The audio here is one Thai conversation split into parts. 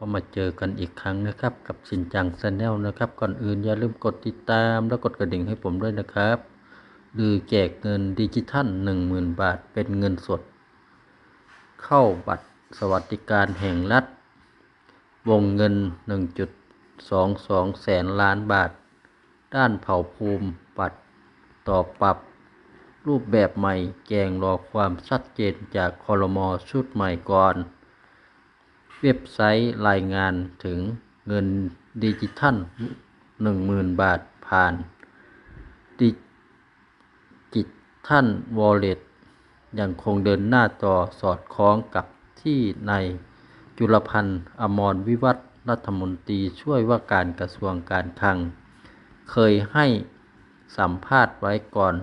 ก็มาเจอกันอีกครั้งนะครับ กับชินจังแชาแนลนะครับ ก่อนอื่นอย่าลืมกดติดตามและกดกระดิ่งให้ผมด้วยนะครับหรือแจกเงินดิจิทัล10,000 บาทเป็นเงินสด เข้าบัตรสวัสดิการแห่งรัฐ วงเงิน 1.22 แสนล้านบาท ด้านเผ่าภูมิบัตรต่อปรับ รูปแบบใหม่แจงรอความชัดเจนจากคอรมอชุดใหม่ก่อน เว็บไซต์รายงานถึงเงินดิจิทัล 10,000 บาทผ่านดิจิทัลวอลเล็ตยังคงเดินหน้าต่อสอดคล้องกับที่ในายจุลพันธ์อมรวิวัฒรัฐมนตรีช่วยว่าการกระทรวงการคลัง เคยให้สัมภาษณ์ไว้ก่อน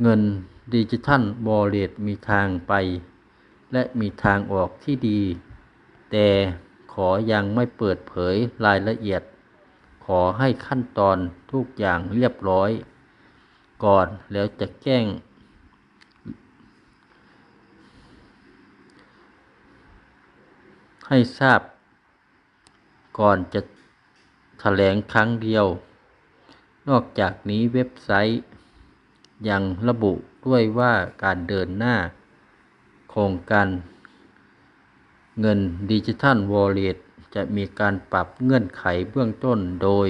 เงินดิจิทัลวอลเล็ตมีทางไป และมีทางออกที่ดี แต่ขอยังไม่เปิดเผยรายละเอียด ขอให้ขั้นตอนทุกอย่างเรียบร้อย ก่อนแล้วจะแจ้งให้ทราบ ก่อนจะแถลงครั้งเดียว นอกจากนี้เว็บไซต์ ยังระบุด้วยว่าการเดินหน้า โครงการเงินดิจิทัลวอลเล็ตจะมีการปรับเงื่อนไขเบื้องต้นโดย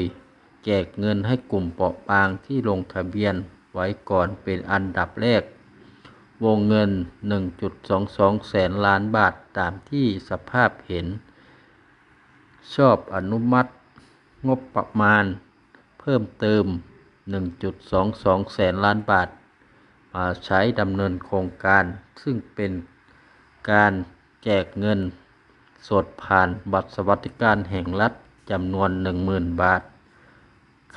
แจกเงินให้กลุ่มเปราะบางที่ลงทะเบียนไว้ก่อนเป็นอันดับแรก วงเงิน 1.22 แสนล้านบาทตามที่สภาพเห็น ชอบอนุมัติงบประมาณ เพิ่มเติม 1.22 แสนล้านบาท มาใช้ดำเนินโครงการ ซึ่งเป็นการแจกเงิน สดผ่านบัตรสวัสดิการแห่งรัฐจำนวน 10,000 บาท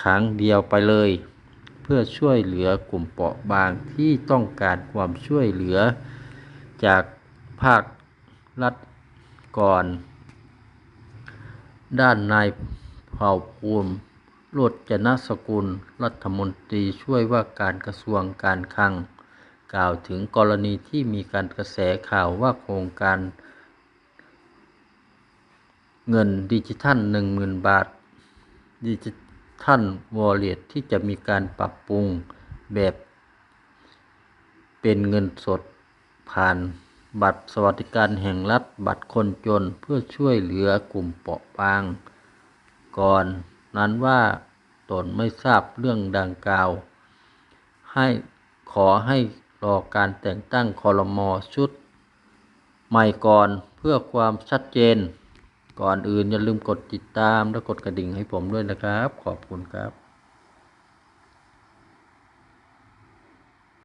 ครั้งเดียวไปเลย เพื่อช่วยเหลือกลุ่มเปราะบางที่ต้องการความช่วยเหลือ จากภาครัฐก่อน ด้านนายเผ่าภูมิ โรจนสกุล รัฐมนตรีช่วยว่าการกระทรวงการคลัง กล่าวถึงกรณีที่มีการกระแสข่าวว่าโครงการ เงินดิจิทัล 10,000 บาท ดิจิทัลวอลเล็ตที่จะมีการปรับปรุงแบบเป็นเงินสดผ่านบัตรสวัสดิการแห่งรัฐบัตรคนจนเพื่อช่วยเหลือกลุ่มเปราะบางก่อน นั้นว่าตนไม่ทราบเรื่องดังกล่าว ให้ขอให้รอการแต่งตั้งคอรมอชุด ใหม่ก่อนเพื่อความชัดเจน ก่อนอื่นอย่าลืมกดติดตามและกดกระดิ่งให้ผมด้วยนะครับ ขอบคุณครับ